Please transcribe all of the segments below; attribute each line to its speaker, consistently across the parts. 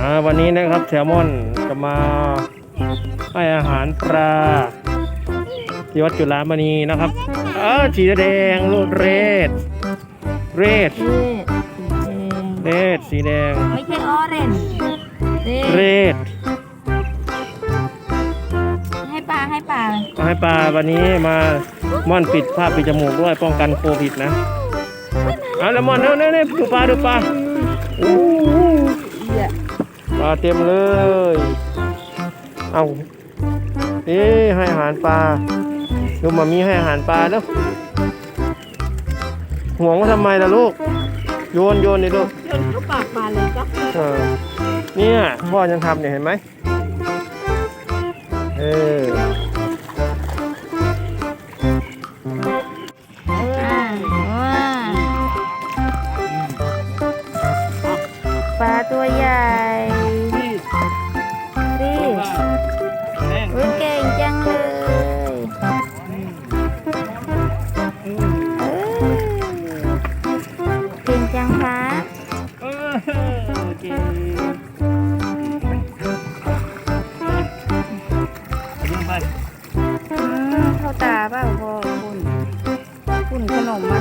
Speaker 1: อ่าวันนี้นะครับแซลมอนจะมาให้อาหารปลาที่วัดจุฬามณีนะครับ เออสีแดงลูกเรดเรด
Speaker 2: เอ๊ะสีแดง
Speaker 1: เรดสีแดง
Speaker 2: ไม่ใช่ออเรนจ์เอ๊ะ
Speaker 1: เรด
Speaker 2: ให้ปลาให้ปลา
Speaker 1: เอาให้ปลาวันนี้มาม่อนปิดผ้าปิดจมูกด้วยป้องกันโควิดนะเอาแล้วม่อนเน่เน่เน่ดูปลาดูปลาโอ้โห
Speaker 2: เหี้ย
Speaker 1: ปลาเต็มเลย เอาเอ๊ะให้อาหารปลาดูมามีให้อาหารปลาแล้วห่วงว่าทำไมล่ะลูก โยนโยนดิลูก
Speaker 2: โยนเข้าปากปลาเลยจ้ะ
Speaker 1: เออเนี่ยพ่อยังทำเนี่ยเห็นไหมเออ
Speaker 2: อ่าว้าปลาตัวใหญ่ เออเก่งจังครับ
Speaker 1: เออโอเคยิงไป
Speaker 2: อืมเข้าตาเปล่าพ่อคุณคุณขนมอะ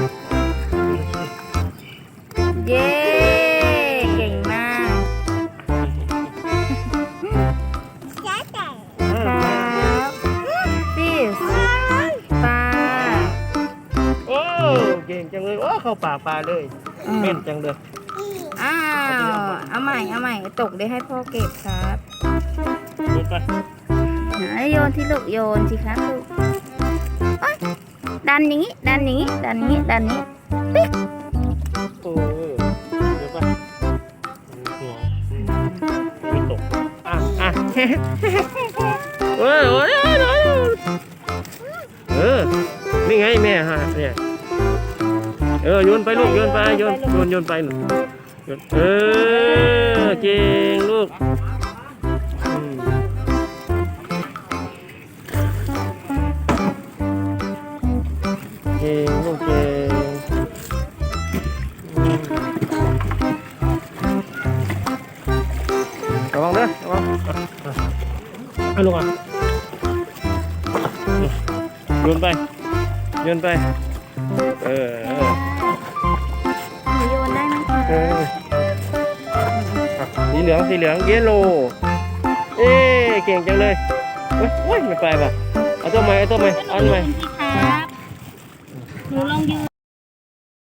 Speaker 2: เย้ ก่ง
Speaker 1: จังเลยโอ้เข้าปากปลาเลย
Speaker 2: อืม
Speaker 1: เม่นจังเลย
Speaker 2: อ้าว เอาใหม่ เอาใหม่ ตกได้ให้พ่อเก็บครับ
Speaker 1: ยิงไป
Speaker 2: ไหนโยนที่ลูกโยนสิครับลูกโอ๊ยดันอย่างนี้ ดันอย่างนี้ ดันอย่างนี้ ดันอย่างนี้
Speaker 1: โอ้เดี๋ยวไปห่วงไม่ตกอะอะเฮ้ยโอ้ยโอ้ยโอ้ยโอ้ยเออนี่ไงแม่ฮะเนี่ย เออโยนไปลูกโยนไปโยนโยนโยนไปหนูโยนเออเก่งลูกอืมเก่งลูกเก่งอืมระวังเด้อระวังอะอะเอาลูกอะโยนไปโยนไป เออ สีเหลืองสีเหลืองเยลโลเอ๊ะเก่งจังเลยเฮ้ยเฮ้ยไม่ไปป่ะเอาตัวใหม่เอาตัวใหม่เอาอันใหม่
Speaker 2: สิครับ หนูลองยืน